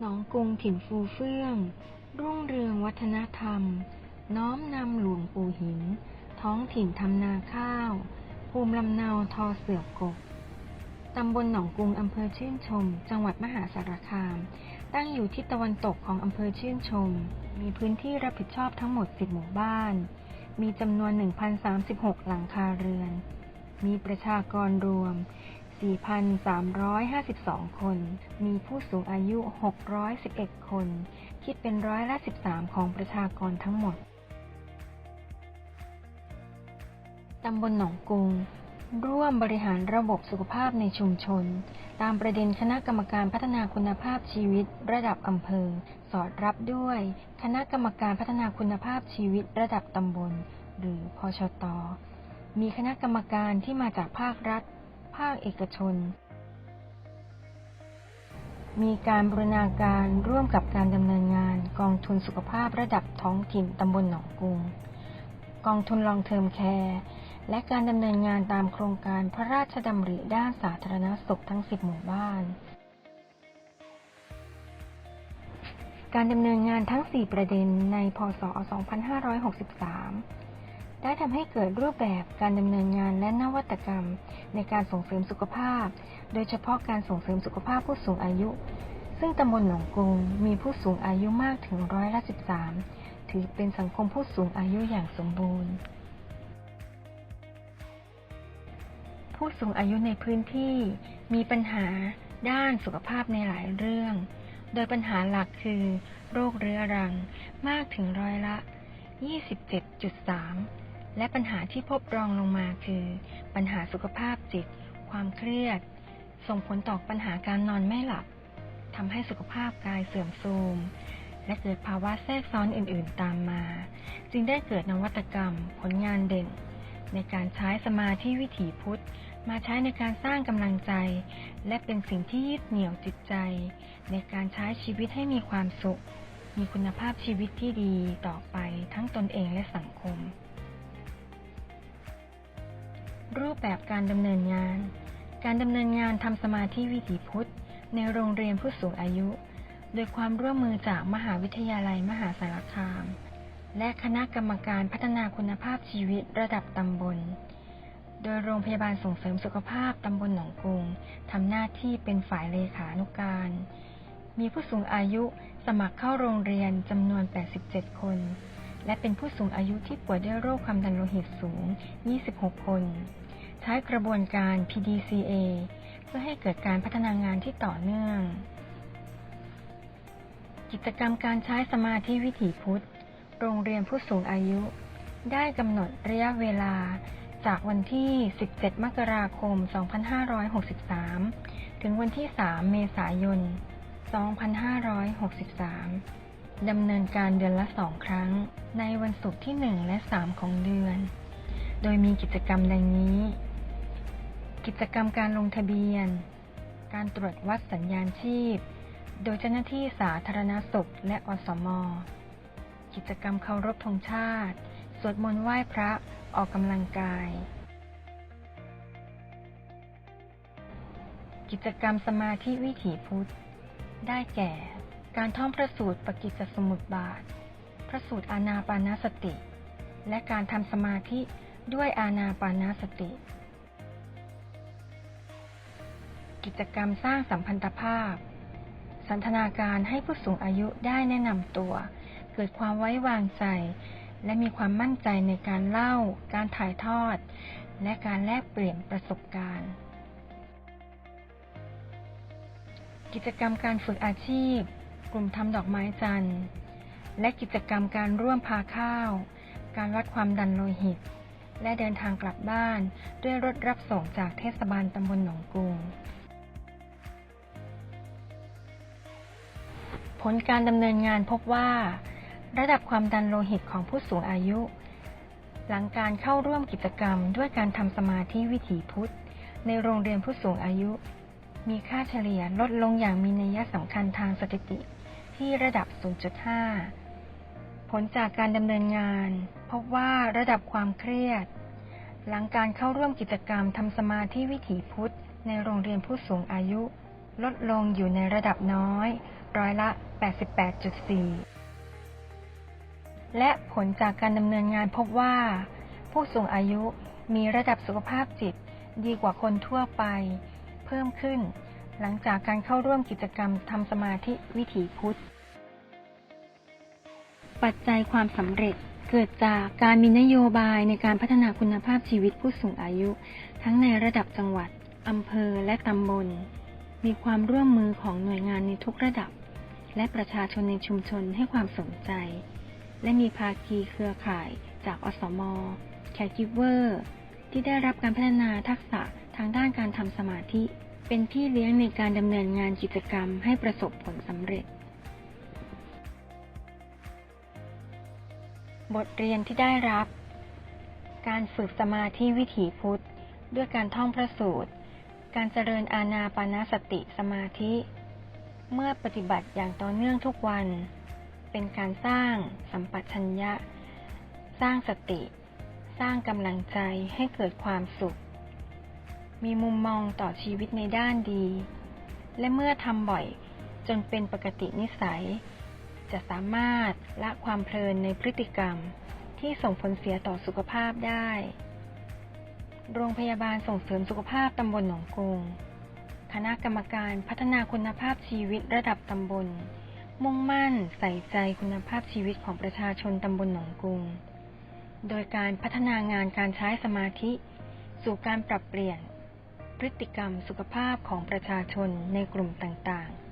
หนองกรุงถิ่นฟูเฟื่อง รุ่งเรืองวัฒนธรรม น้อมนำหลวงปู่หิน ท้องถิ่นทำนาข้าว ภูมิลำเนาทอเสือกกตำบลหนองกรุงอำเภอชื่นชม จังหวัดมหาสารคาม ตั้งอยู่ทิศตะวันตกของอำเภอชื่นชม มีพื้นที่รับผิดชอบทั้งหมด 10 หมู่บ้าน มีจำนวน 1,036 หลังคาเรือน มีประชากรรวม 4,352 คน มีผู้สูงอายุ 611 คน คิดเป็นร้อยละ 13 ของประชากรทั้งหมด ตำบลหนองกุง ร่วมบริหารระบบสุขภาพในชุมชน ตามประเด็นคณะกรรมการพัฒนาคุณภาพชีวิตระดับอำเภอ สอดรับด้วย คณะกรรมการพัฒนาคุณภาพชีวิตระดับตำบล หรือพชต มีคณะกรรมการที่มาจากภาครัฐ ภาคเอกชน มีการบรูรณาการร่วมกับการดำเนินงานกองทุนสุขภาพระดับท้องถิ่นตำบลหนองกรุง กองทุนลองเทอมแคร์และการดำเนินงานตามโครงการพระราชดำริด้านสาธารณสุขทั้ง 10 หมู่บ้าน การดำเนินงานทั้ง 4 ประเด็นในพศ 2563 ได้ทำให้เกิดรูปแบบการดำเนินงานและนวัตกรรม ในการส่งเสริมสุขภาพ โดยเฉพาะการส่งเสริมสุขภาพผู้สูงอายุ ซึ่งตำบลหนองกรุงมีผู้สูงอายุมากถึงร้อยละ 13 ถือเป็นสังคมผู้สูงอายุอย่างสมบูรณ์ ผู้สูงอายุในพื้นที่มีปัญหาด้านสุขภาพในหลายเรื่อง โดยปัญหาหลักคือ โรคเรื้อรังมากถึงร้อยละ 27.3 และปัญหาที่พบรองลงมาคือ ปัญหาสุขภาพจิต ความเครียด ส่งผลต่อปัญหาการนอนไม่หลับทำให้สุขภาพกายเสื่อมโทรมและเกิดภาวะแทรกซ้อนอื่น ๆ ตามมา จึงได้เกิดนวัตกรรม ผลงานเด่น ในการใช้สมาธิวิถีพุทธ มาใช้ในการสร้างกำลังใจ และเป็นสิ่งที่ยึดเหนี่ยวจิตใจ ในการใช้ชีวิตให้มีความสุข มีคุณภาพชีวิตที่ดีต่อไปทั้งตนเองและสังคม รูปแบบการดำเนินงาน การดำเนินงานทำสมาธิวิถีพุทธ ในโรงเรียนผู้สูงอายุ โดยความร่วมมือจากมหาวิทยาลัยมหาสารคาม และคณะกรรมการพัฒนาคุณภาพชีวิตระดับตำบล โดยโรงพยาบาลส่งเสริมสุขภาพตำบลหนองกรุงทำหน้าที่เป็นฝ่ายเลขานุการ มีผู้สูงอายุสมัครเข้าโรงเรียนจำนวน 87 คน และเป็นผู้สูงอายุที่ป่วยด้วยโรคความดันโลหิตสูง 26 คน ใช้กระบวนการ PDCA เพื่อให้เกิดการพัฒนางานที่ต่อเนื่อง กิจกรรมการใช้สมาธิวิถีพุทธ โรงเรียนผู้สูงอายุ ได้กำหนดระยะเวลาจากวันที่ 17 มกราคม 2563 ถึงวันที่ 3 เมษายน 2563 ดำเนินการเดือนละสองครั้ง ในวันศุกร์ที่ 1 และ 3 ของเดือน โดยมีกิจกรรมดังนี้ กิจกรรมการลงทะเบียน การตรวจวัดสัญญาณชีพ โดยเจ้าหน้าที่สาธารณสุขและอสม กิจกรรมเคารพธงชาติ สวดมนต์ไหว้พระออกกำลังกาย กิจกรรมสมาธิวิถีพุทธ ได้แก่ การท่องพระสูตรปกิจจสมุปบาท พระสูตรอานาปานสติ และการทำสมาธิด้วยอานาปานสติ กิจกรรมสร้างสัมพันธภาพ สันทนาการให้ผู้สูงอายุได้แนะนำตัว เกิดความไว้วางใจ และมีความมั่นใจในการเล่า การถ่ายทอด และการแลกเปลี่ยนประสบการณ์ กิจกรรมการฝึกอาชีพ กลุ่มทำดอกไม้จันทร์ และกิจกรรมการร่วมพาข้าว การวัดความดันโลหิต และเดินทางกลับบ้าน ด้วยรถรับส่งจากเทศบาลตำบลหนองกรุงผลการดำเนินงานพบว่า ระดับความดันโลหิตของผู้สูงอายุ หลังการเข้าร่วมกิจกรรมด้วยการทำสมาธิวิถีพุทธ ในโรงเรียนผู้สูงอายุ มีค่าเฉลี่ยลดลงอย่างมีนัยสำคัญทางสถิติ ที่ระดับ 0.5 ผลจากการดำเนินงาน พบว่าระดับความเครียด หลังการเข้าร่วมกิจกรรมทำสมาธิวิถีพุทธ ในโรงเรียนผู้สูงอายุ ลดลงอยู่ในระดับน้อย ร้อยละ 88.4 และผลจากการดำเนินงานพบว่า ผู้สูงอายุมีระดับสุขภาพจิตดีกว่าคนทั่วไป เพิ่มขึ้น หลังจากการเข้าร่วมกิจกรรมทำสมาธิวิถีพุทธ ปัจจัยความสำเร็จเกิดจากการมีนโยบายในการพัฒนาคุณภาพชีวิตผู้สูงอายุ ทั้งในระดับจังหวัดอำเภอและตำบล มีความร่วมมือของหน่วยงานในทุกระดับ และประชาชนในชุมชนให้ความสนใจ และมีภาคีเครือข่ายจากอสมแคร์กิเวอร์ ที่ได้รับการพัฒนาทักษะทางด้านการทำสมาธิ เป็นพี่เลี้ยงในการดำเนินงานกิจกรรมให้ประสบผลสำเร็จ บทเรียนที่ได้รับ การฝึกสมาธิวิถีพุทธ ด้วยการท่องพระสูตร การเจริญอาณาปานสติสมาธิ เมื่อปฏิบัติอย่างต่อเนื่องทุกวัน เป็นการสร้างสัมปชัญญะ สร้างสติ สร้างกำลังใจให้เกิดความสุข มีมุมมองต่อชีวิตในด้านดี และเมื่อทำบ่อยจนเป็นปกตินิสัย จะสามารถละความเพลินในพฤติกรรมที่ส่งผลเสียต่อสุขภาพได้ โรงพยาบาลส่งเสริมสุขภาพตำบลหนองกรุงคณะกรรมการพัฒนาคุณภาพชีวิตระดับตำบล มุ่งมั่นใส่ใจคุณภาพชีวิตของประชาชนตำบลหนองกรุงโดยการพัฒนางานการใช้สมาธิ สู่การปรับเปลี่ยน พฤติกรรมสุขภาพของประชาชนในกลุ่มต่างๆ